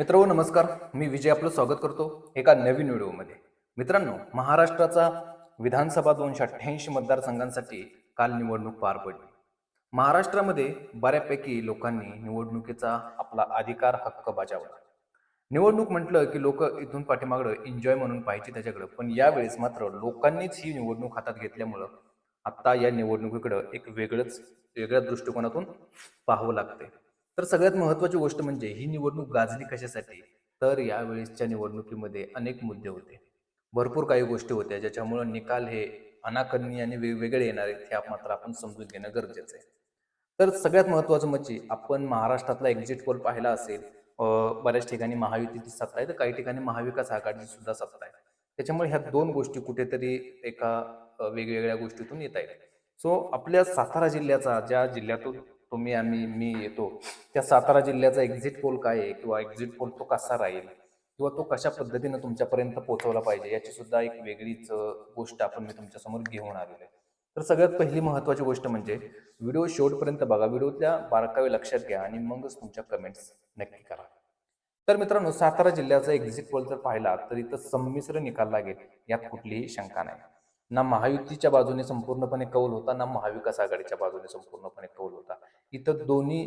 मित्र नमस्कार. मी विजय आपलं स्वागत करतो एका नवीन व्हिडिओमध्ये. मित्रांनो महाराष्ट्राचा विधानसभा दोनशे अठ्ठ्याऐंशी मतदारसंघांसाठी काल निवडणूक पार पडली. महाराष्ट्रामध्ये बऱ्यापैकी लोकांनी निवडणुकीचा आपला अधिकार हक्क बजावला. निवडणूक म्हटलं की लोक इथून पाठीमागं एन्जॉय म्हणून पाहिजे त्याच्याकडं. पण यावेळेस मात्र लोकांनीच ही निवडणूक हातात घेतल्यामुळं आत्ता या निवडणुकीकडं एक वेगळंच वेगळ्या दृष्टिकोनातून पाहावं लागतंय. तर सगळ्यात महत्वाची गोष्ट म्हणजे ही निवडणूक गाजली कशासाठी? तर यावेळेसच्या निवडणुकीमध्ये अनेक मुद्दे होते. भरपूर काही गोष्टी होत्या ज्याच्यामुळे निकाल हे अनाकरणीय आणि वेगवेगळे येणार आहेत हे आप- मात्र आपण समजून घेणं गरजेचं आहे. तर सगळ्यात महत्त्वाचं म्हणजे आपण महाराष्ट्रातला एक्झिट पोल पाहिला असेल बऱ्याच ठिकाणी महायुतीची सत्ता आहे तर काही ठिकाणी महाविकास आघाडीची सुद्धा सत्ता आहे. त्याच्यामुळे ह्या दोन गोष्टी कुठेतरी एका वेगवेगळ्या गोष्टीतून येत आहेत. सो आपल्या सातारा जिल्ह्याचा ज्या जिल्ह्यातून तुम्ही आम्ही मी येतो. त्या सातारा जिल्ह्याचा एक्झिट पोल काय आहे? किंवा एक्झिट पोल तो कसा राहील? किंवा तो कशा पद्धतीनं तुमच्यापर्यंत पोहोचवला पाहिजे? याची सुद्धा एक वेगळीच गोष्ट आपण मी तुमच्यासमोर घेऊन आलेलो आहे. तर सगळ्यात पहिली महत्त्वाची गोष्ट म्हणजे व्हिडिओ शेवटपर्यंत बघा. व्हिडिओतल्या बारकावे लक्षात घ्या आणि मगच तुमच्या कमेंट्स नक्की करा. तर मित्रांनो सातारा जिल्ह्याचा एक्झिट पोल जर पाहिला तर इथं संमिश्र निकाल लागेल. यात कुठलीही शंका नाही. ना महायुतीच्या बाजूने संपूर्णपणे कौल होता ना महाविकास आघाडीच्या बाजूने संपूर्णपणे कौल होता. इथं दोन्ही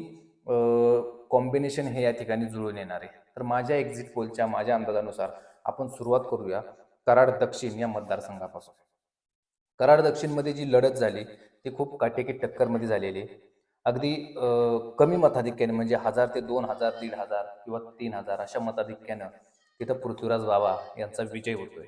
कॉम्बिनेशन हे या ठिकाणी जुळून येणार. आहे तर माझ्या एक्झिट पोलच्या माझ्या अंदाजानुसार आपण सुरुवात करूया कराड दक्षिण या मतदारसंघापासून. कराड दक्षिणमध्ये जी लढत झाली ती खूप काटेकी टक्करमध्ये झालेली आहे. अगदी कमी मताधिक्याने म्हणजे हजार ते दोन हजार दीड हजार किंवा तीन हजार अशा मताधिक्यानं तिथं पृथ्वीराज बाबा यांचा विजय होतोय.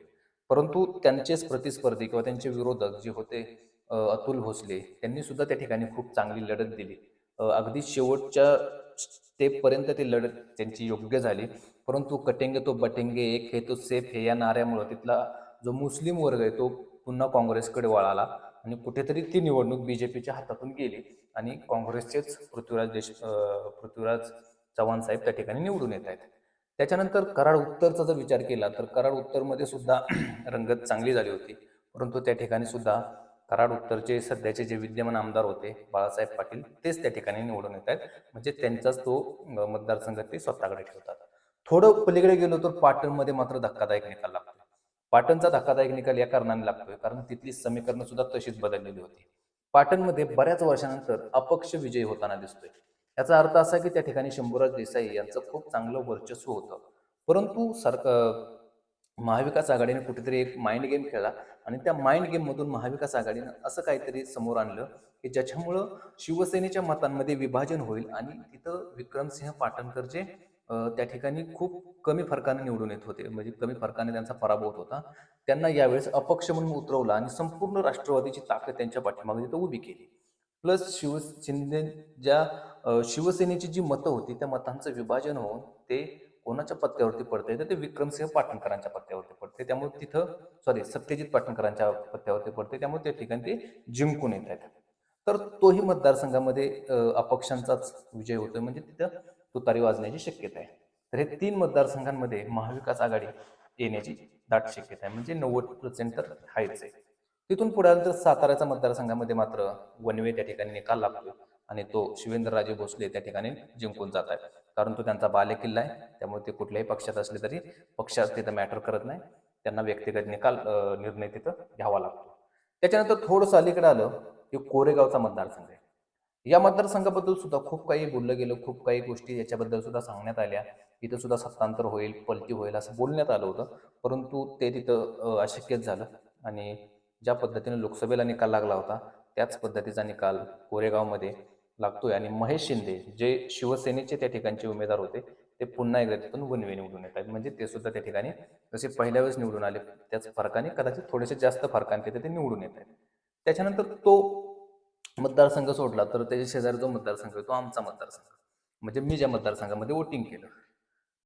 परंतु त्यांचेच प्रतिस्पर्धी किंवा त्यांचे विरोधक जे होते अतुल भोसले त्यांनी सुद्धा त्या ठिकाणी खूप चांगली लढत दिली. अगदी शेवटच्या स्टेपपर्यंत ती लढत त्यांची योग्य झाली. परंतु कटेंगे तो बटेंगे एक हे तो सेफ हे या नाऱ्यामुळं तिथला जो मुस्लिम वर्ग आहे तो पुन्हा काँग्रेसकडे वळाला आणि कुठेतरी ती निवडणूक बी जे पीच्या हातातून गेली आणि काँग्रेसचेच पृथ्वीराज देश पृथ्वीराज चव्हाण साहेब त्या ठिकाणी निवडून येत आहेत. त्याच्यानंतर कराड उत्तरचा जर विचार केला तर कराड उत्तरमध्ये सुद्धा रंगत चांगली झाली होती. परंतु त्या ठिकाणी सुद्धा कराड उत्तरचे सध्याचे जे विद्यमान आमदार होते बाळासाहेब पाटील तेच त्या ठिकाणी निवडून येत आहेत. म्हणजे त्यांचाच तो मतदारसंघ ते स्वतःकडे ठेवतात. थोडं पलीकडे गेलो तर पाटणमध्ये मात्र धक्कादायक निकाल लागतो पाटणचा धक्कादायक निकाल या कारणाने लागतोय कारण तिथली समीकरणं सुद्धा तशीच बदललेली होती. पाटणमध्ये बऱ्याच वर्षानंतर अपक्ष विजयी होताना दिसतोय. याचा अर्थ असा की त्या ठिकाणी शंभूराज देसाई यांचं खूप चांगलं वर्चस्व होतं. परंतु सरक महाविकास आघाडीने कुठेतरी एक माइंड गेम खेळला आणि त्या माइंड गेममधून महाविकास आघाडीनं असं काहीतरी समोर आणलं की ज्याच्यामुळं शिवसेनेच्या मतांमध्ये विभाजन होईल आणि तिथं विक्रमसिंह पाटणकर जे त्या ठिकाणी खूप कमी फरकाने निवडून येत होते. म्हणजे कमी फरकाने त्यांचा पराभव होत. होता त्यांना यावेळेस अपक्ष म्हणून उतरवलं आणि संपूर्ण राष्ट्रवादीची ताकद त्यांच्या पाठीमागे तिथं उभी केली. प्लस शिव शिंदे ज्या शिवसेनेची जी मतं होती त्या मतांचं विभाजन होऊन ते कोणाच्या पत्त्यावरती पडते तर ते विक्रमसिंह पाटणकरांच्या पत्त्यावरती पडते त्यामुळे तिथं सॉरी सत्यजित पाटणकरांच्या पत्त्यावरती पडते त्यामुळे त्या ठिकाणी ते जिंकून येत आहेत. तर तोही मतदारसंघामध्ये अपक्षांचाच विजय होतोय. म्हणजे तिथं तुतारी वाजण्याची शक्यता आहे. तर हे तीन मतदारसंघांमध्ये महाविकास आघाडी येण्याची दाट शक्यता आहे. म्हणजे नव्वद पर्सेंट तर आहेच आहे. तिथून पुढे तर साताऱ्याच्या मतदारसंघामध्ये मात्र वनवे त्या ठिकाणी निकाल लागतो आणि तो शिवेंद्रराजे भोसले त्या ठिकाणी जिंकून जात आहेत. कारण तो त्यांचा बालेकिल्ला आहे. त्यामुळे ते कुठल्याही पक्षात असले तरी पक्षात तिथं मॅटर करत नाही. त्यांना व्यक्तिगत निकाल निर्णय तिथं घ्यावा लागतो. त्याच्यानंतर थोडंसं अलीकडे आलं की कोरेगावचा मतदारसंघ आहे. या मतदारसंघाबद्दल सुद्धा खूप काही बोललं गेलं. खूप काही गोष्टी याच्याबद्दल सुद्धा सांगण्यात आल्या. इथं सुद्धा सत्तांतर होईल पलटी होईल असं बोलण्यात आलं होतं. परंतु ते तिथं अशक्यच झालं. आणि ज्या पद्धतीने लोकसभेला निकाल लागला होता त्याच पद्धतीचा निकाल कोरेगावमध्ये लागतोय. आणि महेश शिंदे जे शिवसेनेचे त्या ठिकाणचे उमेदवार होते ते पुन्हा एकदा तिथून वनवे निवडून येत आहेत. म्हणजे ते सुद्धा त्या ठिकाणी जसे पहिल्या वेळेस निवडून आले त्याच फरकाने कदाचित थोडेसे जास्त फरकाने तिथे ते निवडून येत आहेत. त्याच्यानंतर तो मतदारसंघ सोडला तर त्याच्या शेजारी जो मतदारसंघ आहे तो आमचा मतदारसंघ. म्हणजे मी ज्या मतदारसंघामध्ये वोटिंग केलं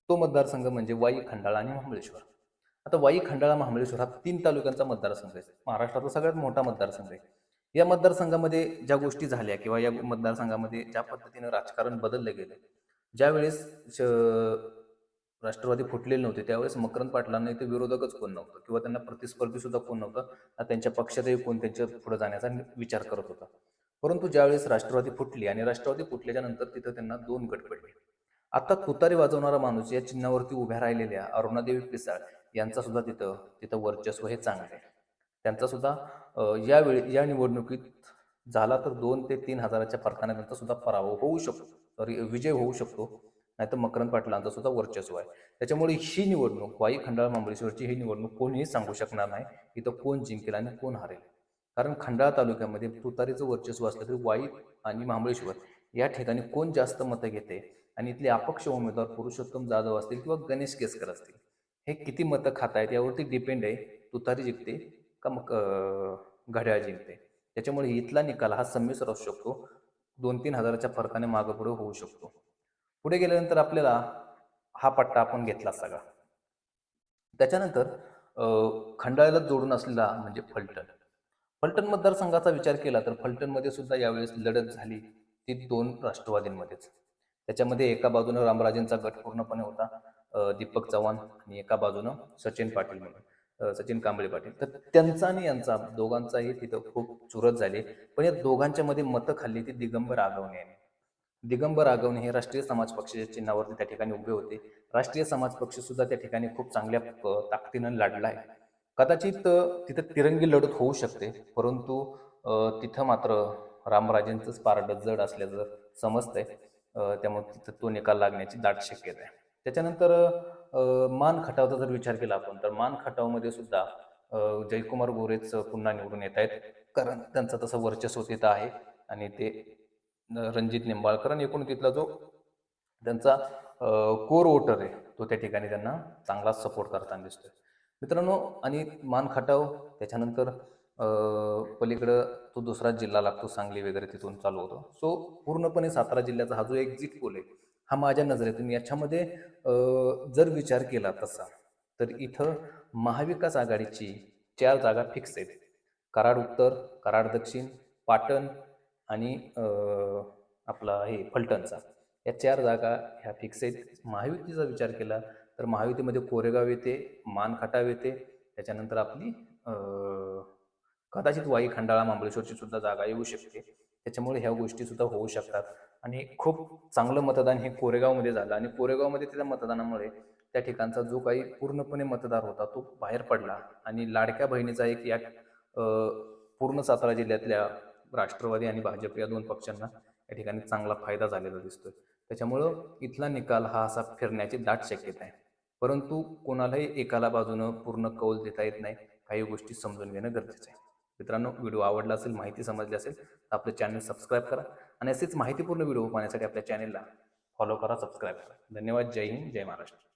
तो मतदारसंघ म्हणजे वाई खंडाळा आणि महाबळेश्वर. आता वाई खंडाळा महाबळेश्वर हा तीन तालुक्यांचा मतदारसंघ आहे. महाराष्ट्रातला सगळ्यात मोठा मतदारसंघ आहे. या मतदारसंघामध्ये ज्या गोष्टी झाल्या किंवा या मतदारसंघामध्ये ज्या पद्धतीनं राजकारण बदललं गेलं ज्यावेळेस श- राष्ट्रवादी फुटलेले नव्हते त्यावेळेस मकरंद पाटलांना इथे विरोधकच कोण नव्हतं किंवा त्यांना प्रतिस्पर्धी सुद्धा कोण नव्हतं त्यांच्या पक्षातही कोण त्यांच्या पुढे जाण्याचा विचार करत होता. परंतु ज्यावेळेस राष्ट्रवादी फुटली आणि राष्ट्रवादी फुटल्याच्या नंतर तिथं त्यांना दोन गट पडले. आता तुतारी वाजवणारा माणूस या चिन्हावरती उभ्या राहिलेल्या अरुणादेवी पिसाळ यांचा सुद्धा तिथं तिथं वर्चस्व हे चांगलं आहे. त्यांचा सुद्धा यावेळी या निवडणुकीत झाला तर दोन ते तीन हजाराच्या फरकाने त्यांचा सुद्धा पराभव होऊ शकतो. सॉरी विजय होऊ शकतो. नाहीतर मकरंद पाटलांचा सुद्धा वर्चस्व आहे. त्याच्यामुळे ही निवडणूक वाई खंडाळा मांबळेश्वरची ही निवडणूक कोणीही सांगू शकणार नाही इथं कोण जिंकेल आणि कोण हारेल. कारण खंडाळा तालुक्यामध्ये तुतारीचं वर्चस्व असलं तरी वाई आणि महाबळेश्वर या ठिकाणी कोण जास्त मतं घेते आणि इथले अपक्ष उमेदवार पुरुषोत्तम जाधव असतील किंवा गणेश केसकर असतील हे किती मतं खात आहेत यावरती डिपेंड आहे. तुतारी जिंकते का मग घड्याळ जिंकते. त्याच्यामुळे इथला निकाल हा संमिश्र असू शकतो. दोन तीन हजाराच्या फरकाने मागं पुढे होऊ शकतो. पुढे गेल्यानंतर आपल्याला हा पट्टा आपण घेतला सगळा. त्याच्यानंतर अं, खंडाळ्याला जोडून असलेला म्हणजे फलटण. फलटण मतदारसंघाचा विचार केला तर फलटणमध्ये सुद्धा यावेळेस लढत झाली ती दोन राष्ट्रवादींमध्येच. त्याच्यामध्ये एका बाजूनं रामराजेंचा गट पूर्णपणे होता दीपक चव्हाण आणि एका बाजूनं सचिन पाटील म्हणून. सचिन कांबळे पाटील. तर त्यांचा आणि यांचा दोघांचाही तिथं खूप चुरत झाली. पण या दोघांच्या मध्ये मतं खाल्ली ती दिगंबर आगवणे यांनी. दिगंबर आगवणे हे राष्ट्रीय समाज पक्षाच्या चिन्हावरती त्या ठिकाणी उभे होते. राष्ट्रीय समाज पक्ष सुद्धा त्या ठिकाणी खूप चांगल्या ताकदीनं लढला आहे. कदाचित तिथं तिरंगी लढत होऊ शकते. परंतु तिथं मात्र रामराजेंचंच पारडं जड असल्याचं समजतंय. त्यामुळे तिथं तो निकाल लागण्याची दाट शक्यता आहे. त्याच्यानंतर मान खटावचा जर विचार केला आपण तर मान खटावमध्ये सुद्धा जयकुमार गोरेच पुन्हा निवडून येत आहेत. कारण त्यांचं तसं वर्चस्व तिथं आहे आणि ते रणजित निंबाळकर आणि एकूण तिथला जो त्यांचा कोर वोटर आहे तो त्या ठिकाणी त्यांना चांगला सपोर्ट करताना दिसतोय. मित्रांनो आणि मान खटाव त्याच्यानंतर पलीकडं तो दुसरा जिल्हा लागतो सांगली वगैरे तिथून चालू होतो. सो पूर्णपणे सातारा जिल्ह्याचा हा जो एक्झिट पोल आहे हा माझ्या नजरेतून याच्यामध्ये जर विचार केला तसा तर इथं महाविकास आघाडीची चार जागा फिक्स आहेत. कराड उत्तर कराड दक्षिण पाटण आणि आपला हे फलटणचा. या चार जागा ह्या फिक्स आहेत. महायुतीचा विचार केला तर महायुतीमध्ये कोरेगाव येते मानखटाव येते. त्याच्यानंतर आपली कदाचित वाई खंडाळा महाबळेश्वरची सुद्धा जागा येऊ शकते. त्याच्यामुळे ह्या गोष्टी सुद्धा होऊ शकतात. आणि खूप चांगलं मतदान हे कोरेगावमध्ये झालं. आणि कोरेगावमध्ये त्या मतदानामुळे त्या ठिकाणचा जो काही पूर्णपणे मतदार होता तो बाहेर पडला. आणि लाडक्या बहिणीचा एक या पूर्ण सातारा जिल्ह्यातल्या राष्ट्रवादी आणि भाजप या दोन पक्षांना या ठिकाणी चांगला फायदा झालेला दिसतोय. त्याच्यामुळं इथला निकाल हा असा फिरण्याची दाट शक्यता आहे. परंतु कोणालाही एकाला बाजूनं पूर्ण कौल देता येत नाही काही गोष्टी समजून घेणं गरजेचं आहे. मित्रांनो व्हिडिओ आवडला असेल माहिती समजली असेल तर आपलं चॅनल सबस्क्राईब करा. आणि असेच माहितीपूर्ण व्हिडिओ पाहण्यासाठी आपल्या चॅनेलला फॉलो करा सबस्क्राईब करा. धन्यवाद. जय हिंद जय महाराष्ट्र.